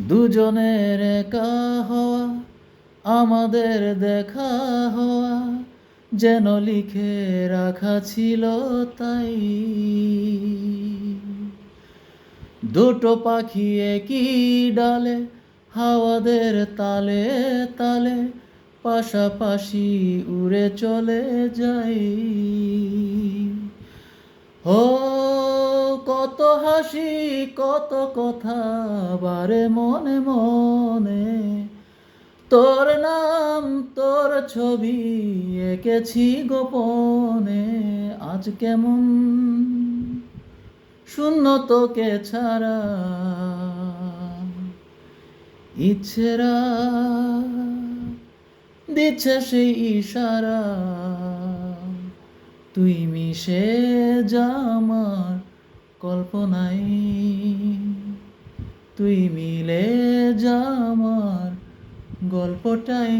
দুজনের একা হওয়া, আমাদের দেখা হওয়া, যেন লিখে রাখা ছিল তাই। দুটো পাখি একই ডালে, হাওয়াদের তালে তালে, পাশাপাশি উড়ে চলে যাই। ও কত হাসি, কত কথা বারে মনে মনে। তোর নাম, তোর ছবি এঁকেছি গোপনে। আজ কেমন শূন্য তোকে ছাড়া ইচ্ছেরা দিচ্ছে সেই ইশারা। তুই মিশে যা আমার কল্পনায় তুই মিলে যা আমার গল্পটাই।